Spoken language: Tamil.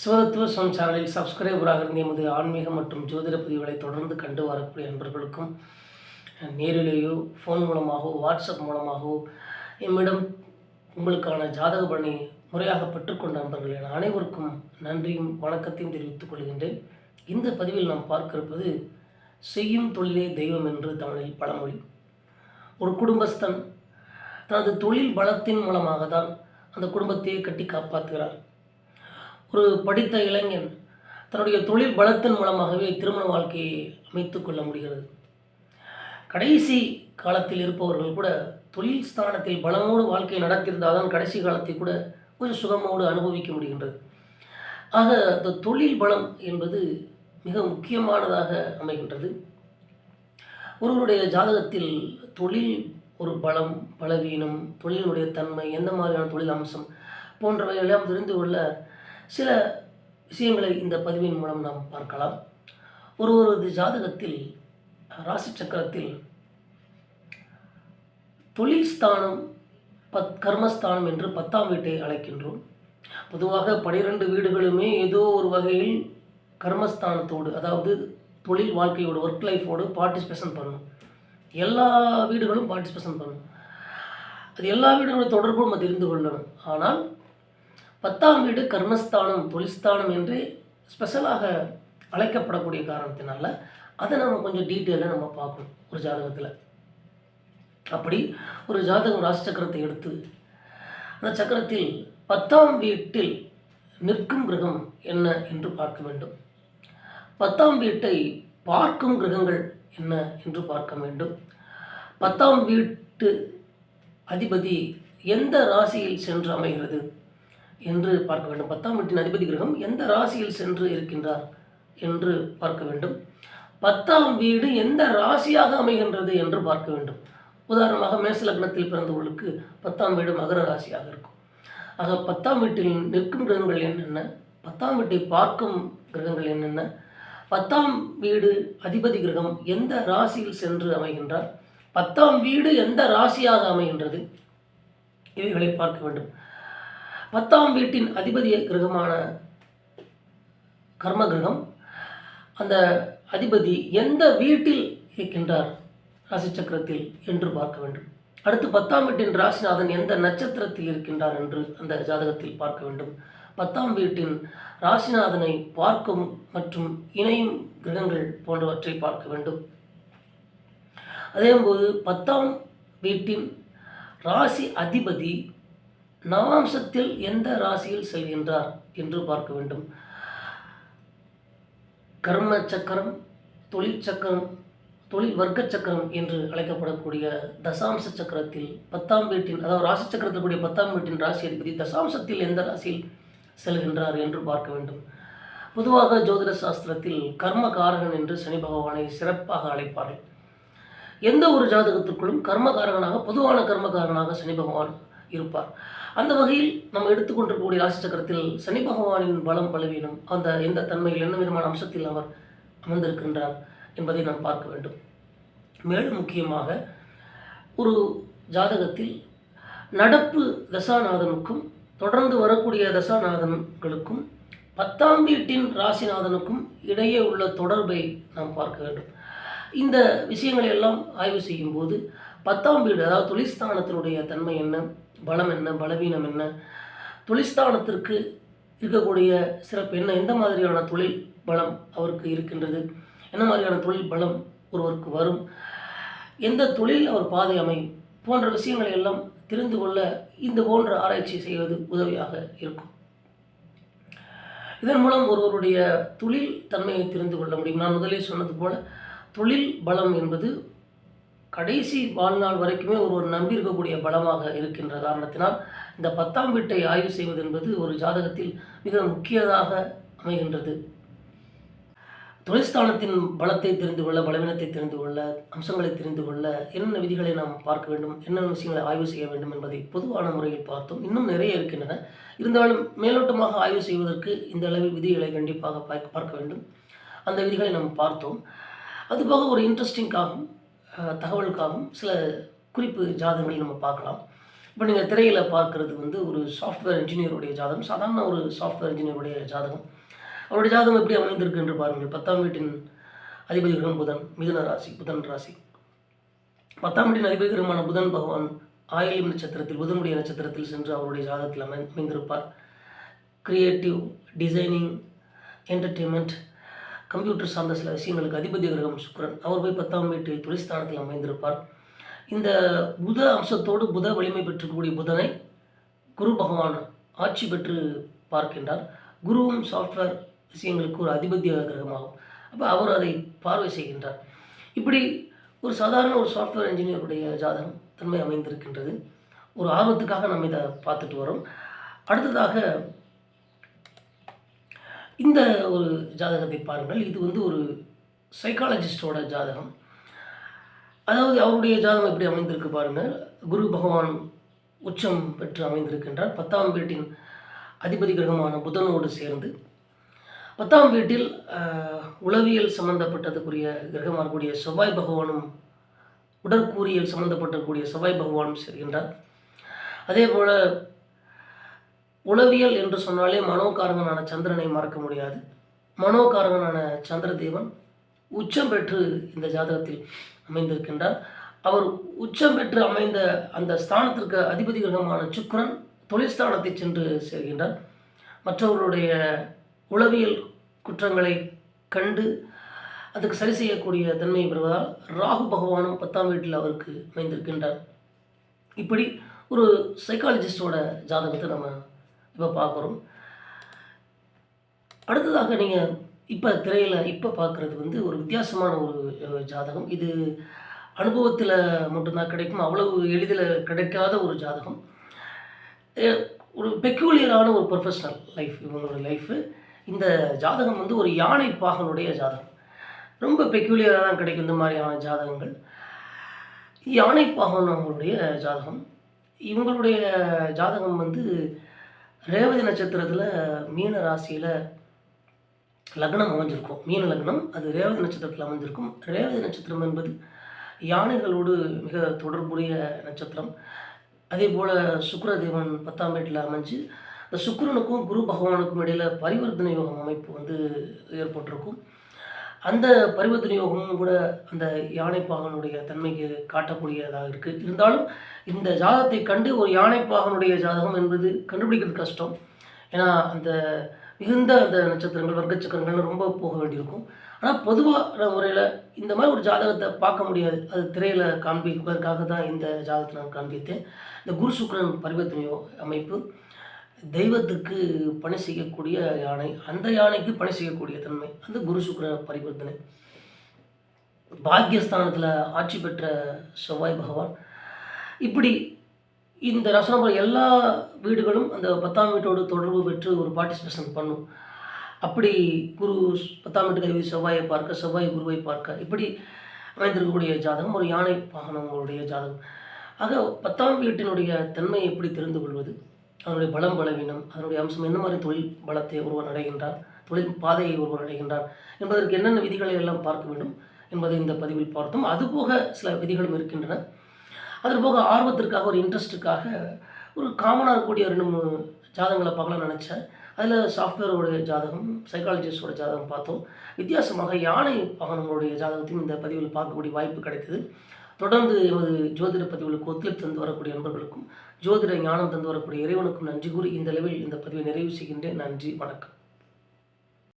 சிவதத்துவ சம் சேனலில் சப்ஸ்கிரைபராக இருந்த எமது ஆன்மீக மற்றும் ஜோதிட பதிவுகளை தொடர்ந்து கண்டு வரக்கூடிய நண்பர்களுக்கும் நேரிலேயோ ஃபோன் மூலமாகவோ வாட்ஸ்அப் மூலமாகவோ எம்மிடம் உங்களுக்கான ஜாதக பணி முறையாக பெற்றுக்கொண்ட நண்பர்கள் என அனைவருக்கும் நன்றியும் வணக்கத்தையும் தெரிவித்துக் கொள்கின்றேன். இந்த பதிவில் நாம் பார்க்க இருப்பது செய்யும் தொழிலே தெய்வம் என்று தமிழில் பழமொழி. ஒரு குடும்பஸ்தன் தனது தொழில் பலத்தின் மூலமாக தான் அந்த குடும்பத்தையே கட்டி காப்பாற்றுகிறார். ஒரு படித்த இளைஞன் தன்னுடைய தொழில் பலத்தின் மூலமாகவே திருமண வாழ்க்கையை அமைத்து கொள்ள முடிகிறது. கடைசி காலத்தில் இருப்பவர்கள் கூட தொழில் ஸ்தானத்தில் பலமோடு வாழ்க்கையை நடத்தியிருந்தால் தான் கடைசி காலத்தை கூட கொஞ்சம் சுகமோடு அனுபவிக்க முடிகின்றது. ஆக அந்த தொழில் பலம் என்பது மிக முக்கியமானதாக அமைகின்றது. ஒருவருடைய ஜாதகத்தில் தொழில் ஒரு பலம் பலவீனம் தொழிலினுடைய தன்மை எந்த மாதிரியான தொழில் அம்சம் போன்றவை எல்லாம் தெரிந்து கொள்ள சில விஷயங்களை இந்த பதிவின் மூலம் நாம் பார்க்கலாம். ஒருவரது ஜாதகத்தில் ராசி சக்கரத்தில் தொழில் ஸ்தானம் பத் கர்மஸ்தானம் என்று பத்தாம் வீட்டை அழைக்கின்றோம். பொதுவாக பனிரெண்டு வீடுகளுமே ஏதோ ஒரு வகையில் கர்மஸ்தானத்தோடு அதாவது தொழில் வாழ்க்கையோட ஒர்க் லைஃபோடு பார்ட்டிசிபேஷன் பண்ணும். எல்லா வீடுகளும் பார்ட்டிசிபேஷன் பண்ணும். அது எல்லா வீடுகளோட தொடர்பும் நம்ம தெரிந்து கொள்ளணும். ஆனால் பத்தாம் வீடு கர்மஸ்தானம் தொழில்ஸ்தானம் என்று ஸ்பெஷலாக அழைக்கப்படக்கூடிய காரணத்தினால அதை நம்ம கொஞ்சம் டீட்டெயிலாக நம்ம பார்க்கணும் ஒரு ஜாதகத்தில். அப்படி ஒரு ஜாதகம் ராசிச்சக்கரத்தை எடுத்து அந்த சக்கரத்தில் பத்தாம் வீட்டில் நிற்கும் கிரகம் என்ன என்று பார்க்க வேண்டும். பத்தாம் வீட்டை பார்க்கும் கிரகங்கள் என்ன என்று பார்க்க வேண்டும். பத்தாம் வீட்டு அதிபதி எந்த ராசியில் சென்று அமைகிறது? என்று பார்க்க வேண்டும். பத்தாம் வீட்டின் அதிபதி கிரகம் எந்த ராசியில் சென்று இருக்கின்றார் என்று பார்க்க வேண்டும். பத்தாம் வீடு எந்த ராசியாக அமைகின்றது என்று பார்க்க வேண்டும். உதாரணமாக மேச லக்னத்தில் பிறந்தவர்களுக்கு பத்தாம் வீடு மகர ராசியாக இருக்கும். ஆக பத்தாம் வீட்டில் நிற்கும் கிரகங்கள் என்னென்ன? பத்தாம் வீட்டை பார்க்கும் கிரகங்கள் என்னென்ன? பத்தாம் வீடு அதிபதி கிரகம் எந்த ராசியில் சென்று அமைகின்றார்? பத்தாம் வீடு எந்த ராசியாக அமைகின்றது? இவைகளை பார்க்க வேண்டும். பத்தாம் வீட்டின் அதிபதி கிரகமான கர்ம கிரகம் அந்த அதிபதி எந்த வீட்டில் இருக்கின்றார் ராசி சக்கரத்தில் என்று பார்க்க வேண்டும். அடுத்து பத்தாம் வீட்டின் ராசிநாதன் எந்த நட்சத்திரத்தில் இருக்கின்றார் என்று அந்த ஜாதகத்தில் பார்க்க வேண்டும். பத்தாம் வீட்டின் ராசிநாதனை பார்க்கும் மற்றும் இணையும் கிரகங்கள் போன்றவற்றை பார்க்க வேண்டும். அதேபோது பத்தாம் வீட்டின் ராசி அதிபதி நவாம்சத்தில் எந்த ராசியில் செல்கின்றார் என்று பார்க்க வேண்டும். கர்ம சக்கரம் தொழில் சக்கரம் தொழில் வர்க்க சக்கரம் என்று அழைக்கப்படக்கூடிய தசாம்ச சக்கரத்தில் பத்தாம் வீட்டின் அதாவது ராசி சக்கரத்தில் கூடிய பத்தாம் வீட்டின் ராசி அதிபதி தசாம்சத்தில் எந்த ராசியில் செல்கின்றார் என்று பார்க்க வேண்டும். பொதுவாக ஜோதிட சாஸ்திரத்தில் கர்ம காரகன் என்று சனி பகவானை சிறப்பாக அழைப்பார்கள். எந்த ஒரு ஜாதகத்திற்குள்ளும் கர்மகாரகனாக பொதுவான கர்மகாரனாக சனி பகவான் இருப்பார். அந்த வகையில் நம்ம எடுத்துக்கொண்டிருக்கக்கூடிய ராசி சக்கரத்தில் சனி பகவானின் பலம் பலவீனம் அந்த எந்த தன்மையில் என்ன விதமான அம்சத்தில் அவர் அமர்ந்திருக்கின்றார் என்பதை நாம் பார்க்க வேண்டும். மேலும் முக்கியமாக ஒரு ஜாதகத்தில் நடப்பு தசாநாதனுக்கும் தொடர்ந்து வரக்கூடிய தசாநாதன்களுக்கும் பத்தாம் வீட்டின் ராசிநாதனுக்கும் இடையே உள்ள தொடர்பை நாம் பார்க்க வேண்டும். இந்த விஷயங்களை எல்லாம் ஆய்வு செய்யும்போது பத்தாம் வீடு அதாவது தொழிற்ஸ்தானத்தினுடைய தன்மை என்ன பலம் என்ன பலவீனம் என்ன? தொழிற்ஸ்தானத்திற்கு இருக்கக்கூடிய சிறப்பு என்ன? எந்த மாதிரியான தொழில் பலம் அவருக்கு இருக்கின்றது? என்ன மாதிரியான தொழில் பலம் ஒருவருக்கு வரும்? எந்த தொழில் அவர் பாதை அமையும்? போன்ற விஷயங்களை எல்லாம் தெரிந்து கொள்ள இந்த போன்ற ஆராய்ச்சி செய்வது உதவியாக இருக்கும். இதன் மூலம் ஒருவருடைய தொழில் தன்மையை தெரிந்து கொள்ள முடியும். நான் முதலே சொன்னது போல தொழில் பலம் என்பது கடைசி வாழ்நாள் வரைக்குமே ஒருவர் நம்பியிருக்கக்கூடிய பலமாக இருக்கின்ற காரணத்தினால் இந்த பத்தாம் வீட்டை ஆய்வு செய்வது என்பது ஒரு ஜாதகத்தில் மிக முக்கியதாக அமைகின்றது. தொழில்ஸ்தானத்தின் பலத்தை தெரிந்து கொள்ள பலவீனத்தை தெரிந்து கொள்ள அம்சங்களை தெரிந்து கொள்ள என்னென்ன விதிகளை நாம் பார்க்க வேண்டும் என்னென்ன விஷயங்களை ஆய்வு செய்ய வேண்டும் என்பதை பொதுவான முறையில் பார்த்தோம். இன்னும் நிறைய இருக்கின்றன. இருந்தாலும் மேலோட்டமாக ஆய்வு செய்வதற்கு இந்த அளவு விதிகளை கண்டிப்பாக பார்க்க பார்க்க வேண்டும். அந்த விதிகளை நாம் பார்த்தோம். அதுபோக ஒரு இன்ட்ரெஸ்டிங்காகவும் தகவலுக்காகவும் சில குறிப்பு ஜாதகங்களை நம்ம பார்க்கலாம். இப்போ நீங்கள் திரையில் பார்க்குறது வந்து ஒரு சாஃப்ட்வேர் இன்ஜினியருடைய ஜாதகம் சாதாரண ஒரு சாஃப்ட்வேர் இன்ஜினியருடைய ஜாதகம். அவருடைய ஜாதகம் எப்படி அமைந்திருக்கு என்று பாருங்கள். பத்தாம் வீட்டின் அதிபதி கிரகம் புதன் மிதுன ராசி புதன் ராசி. பத்தாம் வீட்டின் அதிபதி கிரகமான புதன் பகவான் ஆயிலியம் நட்சத்திரத்தில் புதனுடைய நட்சத்திரத்தில் சென்று அவருடைய ஜாதகத்தில் அமை அமைந்திருப்பார் கிரியேட்டிவ் டிசைனிங் என்டர்டெயின்மெண்ட் கம்ப்யூட்டர் சார்ந்த சில விஷயங்களுக்கு அதிபதி கிரகம் சுக்கரன். அவர் போய் பத்தாம் வீட்டில் துளிஸ்தானத்தில் அமைந்திருப்பார். இந்த புத அம்சத்தோடு புத வலிமை பெற்றக்கூடிய புதனை குரு பகவான் ஆட்சி பெற்று பார்க்கின்றார். குருவும் சாஃப்ட்வேர் விஷயங்களுக்கு ஒரு அதிபத்திய கிரகமாகும். அப்போ அவர் அதை பார்வை செய்கின்றார். இப்படி ஒரு சாதாரண ஒரு சாஃப்ட்வேர் இன்ஜினியருடைய ஜாதகம் தன்மை அமைந்திருக்கின்றது. ஒரு ஆர்வத்துக்காக நம்ம இதை பார்த்துட்டு வரோம். அடுத்ததாக இந்த ஒரு ஜாதகத்தை பாருங்கள். இது வந்து ஒரு சைக்காலஜிஸ்டோட ஜாதகம். அதாவது அவருடைய ஜாதகம் எப்படி அமைந்திருக்கு பாருங்கள் குரு பகவான் உச்சம் பெற்று அமைந்திருக்கின்றார். பத்தாம் வீட்டின் அதிபதி கிரகமான புதனோடு சேர்ந்து. பத்தாம் வீட்டில் உளவியல் சம்பந்தப்பட்டதுக்குரிய கிரகமாக இருக்கக்கூடிய செவ்வாய் பகவானும் உடற்கூறியல் சம்பந்தப்பட்டக்கூடிய செவ்வாய் பகவானும் சேர்கின்றார். அதே போல் உளவியல் என்று சொன்னாலே மனோகாரகனான சந்திரனை மறக்க முடியாது. மனோகாரகனான சந்திரதேவன் உச்சம் பெற்று இந்த ஜாதகத்தில் அமைந்திருக்கின்றார். அவர் உச்சம் பெற்று அமைந்த அந்த ஸ்தானத்திற்கு அதிபதி கிரகமான சுக்கரன் தொழிற்ஸ்தானத்தை சென்று சேர்கின்றார். மற்றவர்களுடைய உளவியல் குற்றங்களை கண்டு அதுக்கு சரி செய்யக்கூடிய தன்மையை பெறுவதால் ராகு பகவானும் பத்தாம் வீட்டில் அவருக்கு அமைந்திருக்கின்றார். இப்படி ஒரு சைக்காலஜிஸ்டோட ஜாதகத்தை நம்ம இப்போ பார்க்குறோம் அடுத்ததாக நீங்கள் இப்போ திரையில் இப்போ பார்க்குறது வந்து ஒரு வித்தியாசமான ஒரு ஜாதகம். இது அனுபவத்தில் மட்டும்தான் கிடைக்கும். அவ்வளவு எளிதில் கிடைக்காத ஒரு ஜாதகம். ஒரு பெக்யூலியரான ஒரு ப்ரொஃபஷ்னல் லைஃப் இவங்களோட லைஃபு இந்த ஜாதகம் வந்து ஒரு யானை பாகனுடைய ஜாதகம். ரொம்ப பெக்யூலியராக தான் கிடைக்கும் இந்த மாதிரியான ஜாதகங்கள். யானை பாகன் அவங்களுடைய ஜாதகம். இவங்களுடைய ஜாதகம் வந்து ரேவதி நட்சத்திரத்தில் மீன ராசியில் லக்னம் அமைஞ்சிருக்கும். மீன லக்னம் அது ரேவதி நட்சத்திரத்தில் அமைஞ்சிருக்கும். ரேவதி நட்சத்திரம் என்பது யானைகளோடு மிக தொடர்புடைய நட்சத்திரம். அதே போல் சுக்கரதேவன் பத்தாம் வீட்டில் அமைஞ்சு இந்த சுக்கரனுக்கும் குரு பகவானுக்கும் இடையில் பரிவர்த்தனை யோகம் அமைப்பு வந்து ஏற்பட்டிருக்கும். அந்த பரிவர்த்தனை யோகமும் கூட அந்த யானைப்பாகனுடைய தன்மைக்கு காட்டக்கூடியதாக இருக்குது இருந்தாலும் இந்த ஜாதகத்தை கண்டு ஒரு யானைப்பாகனுடைய ஜாதகம் என்பது கண்டுபிடிக்கிறது கஷ்டம். ஏன்னா அந்த மிகுந்த அந்த நட்சத்திரங்கள் வர்க்கச்சக்கரங்கள்னு ரொம்ப போக வேண்டியிருக்கும். ஆனால் பொதுவான முறையில் இந்த மாதிரி ஒரு ஜாதகத்தை பார்க்க முடியாது. அது திரையில் காண்பிப்பதற்காக தான் இந்த ஜாதகத்தை நான் காண்பித்தேன். இந்த குரு சுக்கரன் பரிவர்த்தனையோ அமைப்பு. தெய்வத்துக்கு பணி செய்யக்கூடிய யானை அந்த யானைக்கு பணி செய்யக்கூடிய தன்மை அந்த குரு சுக்கர பரிவர்த்தனை. பாக்யஸ்தானத்தில் ஆட்சி பெற்ற செவ்வாய் பகவான். இப்படி இந்த ரசனபுரம் எல்லா வீடுகளும் அந்த பத்தாம் வீட்டோடு தொடர்பு பெற்று ஒரு பார்ட்டிசிபேஷன் பண்ணும். அப்படி குரு பத்தாம் வீட்டு கல்வி செவ்வாயை பார்க்க செவ்வாய் குருவை பார்க்க இப்படி அமைந்திருக்கக்கூடிய ஜாதகம் ஒரு யானை வாகனங்களுடைய ஜாதகம். ஆக பத்தாம் வீட்டினுடைய தன்மை எப்படி தெரிந்து கொள்வது? அதனுடைய பலம் பலவீனம் அதனுடைய அம்சம் என்ன மாதிரி தொழில் பலத்தை ஒருவர் அடைகின்றார் தொழில் பாதையை ஒருவர் அடைகின்றார் என்பதற்கு என்னென்ன விதிகளை எல்லாம் பார்க்க வேண்டும் என்பதை இந்த பதிவில் பார்த்தோம். அதுபோக சில விதிகளும் இருக்கின்றன. அது போக ஆர்வத்திற்காக ஒரு இன்ட்ரெஸ்ட்டுக்காக ஒரு காமனாக இருக்கக்கூடிய ரெண்டு மூணு ஜாதகங்களை பார்க்கலாம் நினச்சேன். அதில் சாஃப்ட்வேரோடைய ஜாதகம் சைக்காலஜிஸ்டோட ஜாதகம் பார்த்தோம். வித்தியாசமாக யானை வாகனங்களுடைய ஜாதகத்தையும் இந்த பதிவில் பார்க்கக்கூடிய வாய்ப்பு கிடைத்தது. தொடர்ந்து எமது ஜோதிட பதிவுகளுக்கு ஒத்துழைப்பு தந்து வரக்கூடிய நண்பர்களுக்கும் ஜோதிட ஞானம் தந்து வரக்கூடிய இறைவனுக்கும் நன்றி கூறி இந்த அளவில் இந்த பதிவை நிறைவு செய்கின்றேன். நன்றி வணக்கம்.